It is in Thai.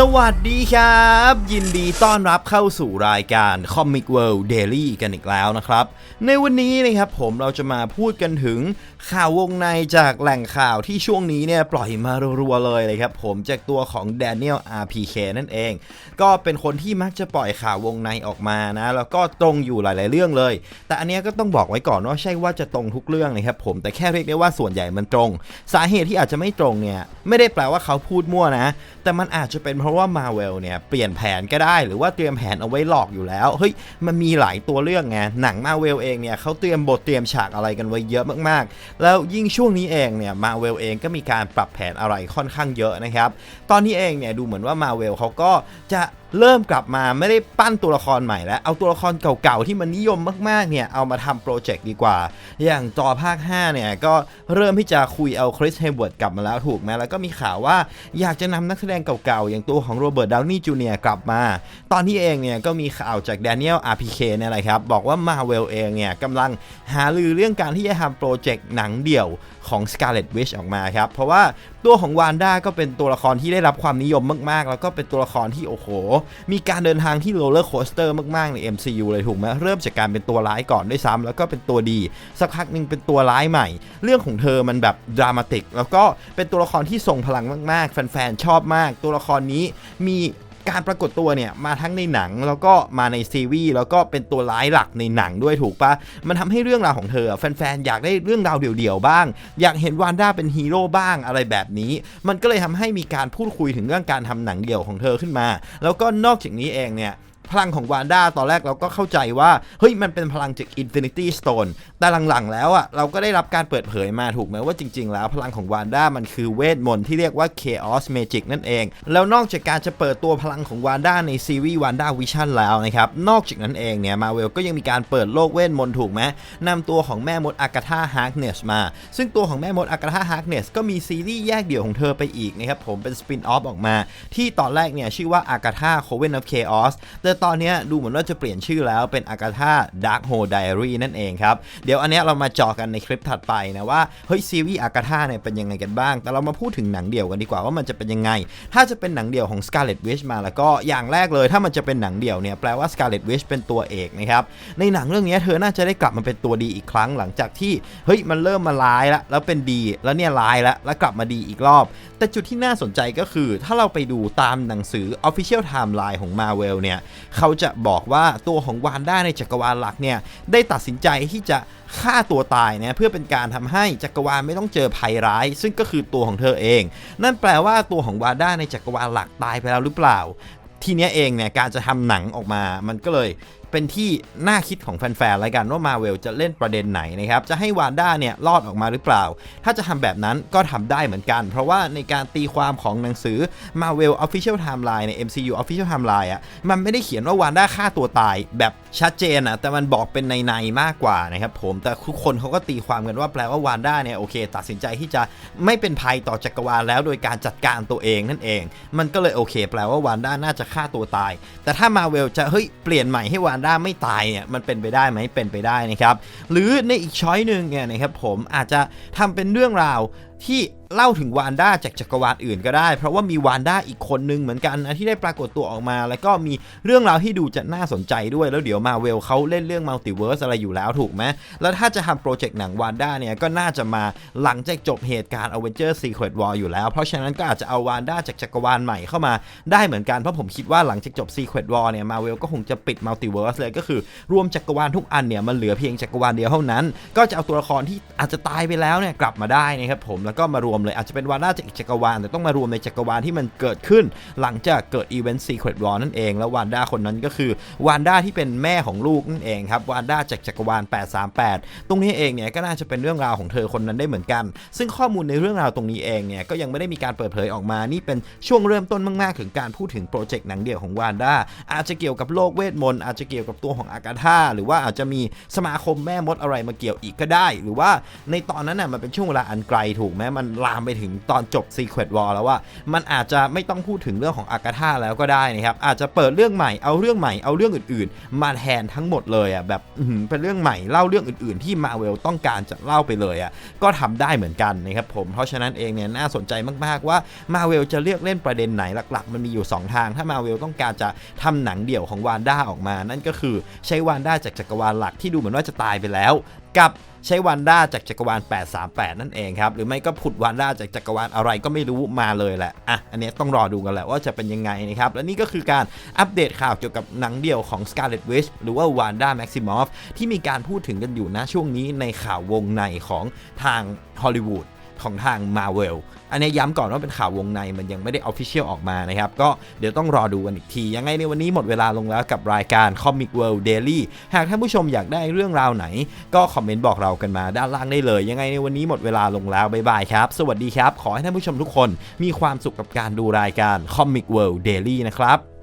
สวัสดีครับ ยินดีต้อนรับเข้าสู่รายการ Comic World Daily กันอีกแล้วนะครับ ในวันนี้นะครับผมเราจะมาพูดกันถึงข่าววงในจากแหล่งข่าวที่ช่วงนี้เนี่ยปล่อยมารัวๆเลยเลยครับผมจากตัวของ Daniel RPK นั่นเอง ก็เป็นคนที่มักจะปล่อยข่าววงในออกมานะ แล้วก็ตรงอยู่หลาย ๆ เรื่องเลย แต่อันนี้ก็ต้องบอกไว้ก่อนว่าใช่ว่าจะตรงทุกเรื่องนะครับผมแต่แค่เรียกได้ว่าส่วนใหญ่มันตรง สาเหตุที่อาจจะไม่ตรงเนี่ยไม่ได้แปลว่าเขาพูดมั่วนะ แต่มันอาจจะเป็นเราะว่ามาเวลเนี่ยเปลี่ยนแผนก็ได้หรือว่าเตรียมแผนเอาไว้หลอกอยู่แล้วเฮ้ยมันมีหลายตัวเรื่องไงหนังมาเวลเองเนี่ยเขาเตรียมบทเตรียมฉากอะไรกันไว้เยอะมากๆ แล้วยิ่งช่วงนี้เองเนี่ยมาเวลเองก็มีการปรับแผนอะไรค่อนข้างเยอะนะครับตอนนี้เองเนี่ยดูเหมือนว่ามาเวลเขาก็จะ เริ่มกลับมาไม่ได้ปั้นตัวละครใหม่แล้ว เอาตัวละครเก่าๆ ที่มันนิยมมากๆเนี่ยเอามาทำโปรเจกต์ดีกว่า อย่างจอภาค 5 เนี่ย ก็เริ่มที่จะคุยเอาคริสเฮเวิร์ดกลับมาแล้วถูกไหมแล้วก็มีข่าวว่าอยากจะนำนักแสดงเก่าๆ อย่างตัวของโรเบิร์ตดาวนี่จูเนียร์กลับมา ตอนนี้เองเนี่ยก็มีข่าวจากแดเนียลอาร์พีเคเนี่ยแหละครับบอกว่ามาเวลเองเนี่ยกำลังหาลือเรื่องการที่จะทำโปรเจกต์หนังเดี่ยวของ Scarlet Witch ออกมาครับเพราะว่า ตัวของวานด้าก็เป็นตัวละครที่ได้รับความนิยมมากๆ แล้วก็เป็นตัวละครที่โอ้โห มีการเดินทางที่โรลเลอร์โคสเตอร์มากๆใน MCU เลยถูกไหมเริ่มจากการเป็นตัวร้ายก่อนด้วยซ้ำแล้วก็เป็นตัวดี สักพักหนึ่งเป็นตัวร้ายใหม่ เรื่องของเธอมันแบบดรามาติกแล้วก็เป็นตัวละครที่ทรงพลังมากๆ แฟนๆชอบมาก ตัวละครนี้มี การปรากฏตัวเนี่ยมาทั้งในหนังแล้วก็มาในซีรีส์แล้วก็เป็นตัวร้ายหลักในหนังด้วยถูกปะมันทำให้เรื่องราวของเธอ แฟนๆอยากได้เรื่องราวเดี่ยวๆบ้าง อยากเห็นวานด้าเป็นฮีโร่บ้างอะไรแบบนี้ มันก็เลยทำให้มีการพูดคุยถึงเรื่องการทำหนังเดี่ยวของเธอขึ้นมา แล้วก็นอกจากนี้เองเนี่ย พลังของวานด้าตอนแรกเราก็เข้าใจว่า เฮ้ย มันเป็นพลังจาก Infinity Stone แต่หลังๆ แล้วอะเราก็ได้รับการเปิดเผยมาถูกไหมว่าจริง ๆ แล้วพลังของวานด้ามันคือเวทมนต์ที่เรียกว่า Chaos Magic นั่นเอง แล้วนอกจากการจะเปิดตัวพลังของวานด้าในซีรีส์วานด้าวิชั่นแล้วนะครับนอกจากนั้นเองเนี่ยมาเวลก็ยังมีการเปิดโลกเวทมนต์ถูกไหมนำตัวของแม่มดอากาธาฮาร์กเนสมา ซึ่งตัวของแม่มดอากาธาฮาร์กเนสก็มีซีรีส์แยกเดี่ยวของเธอไปอีกนะครับผมเป็นสปินออฟออกมา ที่ตอนแรกเนี่ยชื่อว่าอากาธาโคเวนออฟเคออสแต่ตอนนี้ดูเหมือนว่าจะเปลี่ยนชื่อแล้วเป็นอากาธาดาร์คโฮไดอารี่นั่นเองครับ เดี๋ยวอันนี้เรามาเจอกันในคลิปถัดไปนะว่า เฮ้ยซีรีส์อากาธาเนี่ยเป็นยังไงกันบ้าง แต่เรามาพูดถึงหนังเดี่ยวกันดีกว่าว่ามันจะเป็นยังไง ถ้าจะเป็นหนังเดี่ยวของ Scarlet Witch มาแล้วก็อย่างแรกเลยถ้ามันจะเป็นหนังเดี่ยวเนี่ยแปลว่า Scarlet Witch เป็นตัวเอกนะครับในหนังเรื่องนี้เธอน่าจะได้กลับมาเป็นตัวดีอีกครั้งหลังจากที่เฮ้ยมันเริ่มมาร้ายล้วแล้วเป็นดีแล้วเนี่ยร้ายล้วแล้วกลับมาดีอีกรอบ แต่จุดที่น่าสนใจก็คือ ถ้าเราไปดูตามหนังสือ Official Timeline ของ Marvel เนี่ยเขาจะบอกว่าตัวของวานด้าในจักรวาลหลักเนี่ยได้ตัดสินใจที่จะฆ่าตัวตายนะเพื่อเป็นการทำให้จักรวาลไม่ต้องเจอภัยร้าย ซึ่งก็คือตัวของเธอเอง นั่นแปลว่าตัวของวานด้าในจักรวาลหลักตายไปแล้วหรือเปล่าทีนี้เองเนี่ยการจะทำหนังออกมา มันก็เลย เป็นที่น่าคิดของแฟนๆแล้วกันว่ามาเวลจะเล่นประเด็นไหนนะครับ จะให้วานด้าเนี่ยรอดออกมาหรือเปล่า ถ้าจะทำแบบนั้นก็ทำได้เหมือนกัน เพราะว่าในการตีความของหนังสือ Marvel Official Timeline ใน MCU Official Timeline อะมันไม่ได้เขียนว่าวานด้าฆ่าตัวตายแบบชัดเจนอะแต่มันบอกเป็นในในๆมากกว่านะครับผมแต่ทุกคนเขาก็ตีความกันว่าแปลว่าวานด้าเนี่ยโอเค ตัดสินใจที่จะไม่เป็นภัยต่อจักรวาลแล้วโดยการจัดการตัวเองนั่นเอง มันก็เลยโอเค แปลว่าวานด้าน่าจะฆ่าตัวตาย แต่ถ้ามาเวลจะเฮ้ยเปลี่ยนใหม่ให้วานด้าไม่ตายเนี่ยมันเป็นไปได้ไหมเป็นไปได้นะครับ หรือในอีกช้อยหนึ่งเนี่ยนะครับผมอาจจะทำเป็นเรื่องราวที่ เล่าถึงวานด้าจากจักรวาลอื่นก็ได้ เพราะว่ามีวานด้าอีกคนนึงเหมือนกันนะที่ได้ปรากฏตัวออกมา แล้วก็มีเรื่องราวที่ดูจะน่าสนใจด้วยแล้วเดี๋ยวมาเวลเขาเล่นเรื่องมัลติเวิร์สอะไรอยู่แล้วถูกไหมแล้วถ้าจะทำโปรเจกต์หนังวานด้าเนี่ยก็น่าจะมาหลังจากจบเหตุการณ์ a v e n g e r Secret War อยู่แล้ว เพราะฉะนั้นก็อาจจะเอาวานด้าจากจักรวาลใหม่เข้ามาได้เหมือนกันเพราะผมคิดว่าหลังจากจบ Secret War เนี่ยมาเวลก็คงจะปิดมัลติเวิร์สเลยก็คือรวมจักรวาลทุกอันเนี่ยมันเหลือเพียงจักรวาลเดียวเท่านั้น ก็จะเอาตัวละครที่อาจจะตายไปแล้วเนี่ยกลับมาได้นะครับผมแล้วก็มารวมเลยอาจจะเป็นวานดาจากอีกจักรวาลแต่ต้องมารวมในจักรวาลที่มันเกิดขึ้น หลังจากเกิดอีเวนต์ Secret War นั่นเอง แล้ววานด้าคนนั้นก็คือวานด้าที่เป็นแม่ของลูกนั่นเองครับวานด้าจากจักรวาล 838 ตรงนี้เองเนี่ยก็น่าจะเป็นเรื่องราวของเธอคนนั้นได้เหมือนกัน ซึ่งข้อมูลในเรื่องราวตรงนี้เองเนี่ยก็ยังไม่ได้มีการเปิดเผยออกมานี่เป็นช่วงเริ่มต้นมากๆ ถึงการพูดถึงโปรเจกต์หนังเดี่ยวของวานด้าอาจจะเกี่ยวกับโลกเวทมนต์อาจจะเกี่ยวกับตัวของอากาธาหรือว่าอาจจะมีสมาคมแม่มดอะไรมาเกี่ยวอีกก็ได้ หรือว่าในตอนนั้นน่ะมันเป็นช่วงเวลาอันไกลถูกไหมมันลามไปถึงตอนจบ Secret War แล้วว่ามันอาจจะไม่ต้องพูดถึงเรื่องของอากาธาแล้วก็ได้นะครับอาจจะเปิดเรื่องใหม่เอาเรื่องใหม่เอาเรื่องอื่นๆ มาแทนทั้งหมดเลยอะแบบเป็นเรื่องใหม่เล่าเรื่องอื่นๆ ที่มาเวลต้องการจะเล่าไปเลยอะก็ทำได้เหมือนกันนะครับผมเพราะฉะนั้นเองเนี่ยน่าสนใจมากๆว่ามาเวลจะเลือกเล่นประเด็นไหนหลักๆ มันมีอยู่ 2 ทาง ถ้ามาเวลต้องการจะทำหนังเดี่ยวของวานด้าออกมา นั่นก็คือใช้วานด้าจากจักรวาลหลักที่ดูเหมือนว่าจะตายไปแล้ว กับใช้วันด้าจากจักรวาล 838 นั่นเองครับ หรือไม่ก็ผุดวันด้าจากจักรวาลอะไรก็ไม่รู้มาเลยแหละ อะ อันนี้ต้องรอดูกันแหละว่าจะเป็นยังไงนะครับ และนี่ก็คือการอัปเดตข่าวเกี่ยวกับหนังเดี่ยวของ Scarlet Witch หรือว่าวานด้าแม็กซิมอฟที่มีการพูดถึงกันอยู่นะช่วงนี้ในข่าววงในของทางฮอลลีวูด ของทาง Marvel อันนี้ย้ำก่อนว่าเป็นข่าววงในมันยังไม่ได้ Official ออกมานะครับ ก็เดี๋ยวต้องรอดูกันอีกที ยังไงในวันนี้หมดเวลาลงแล้วกับรายการ Comic World Daily หากท่านผู้ชมอยากได้เรื่องราวไหน ก็คอมเมนต์บอกเรากันมาด้านล่างได้เลย ยังไงในวันนี้หมดเวลาลงแล้วบ๊ายบายครับ สวัสดีครับ ขอให้ท่านผู้ชมทุกคนมีความสุขกับการดูรายการ Comic World Daily นะครับ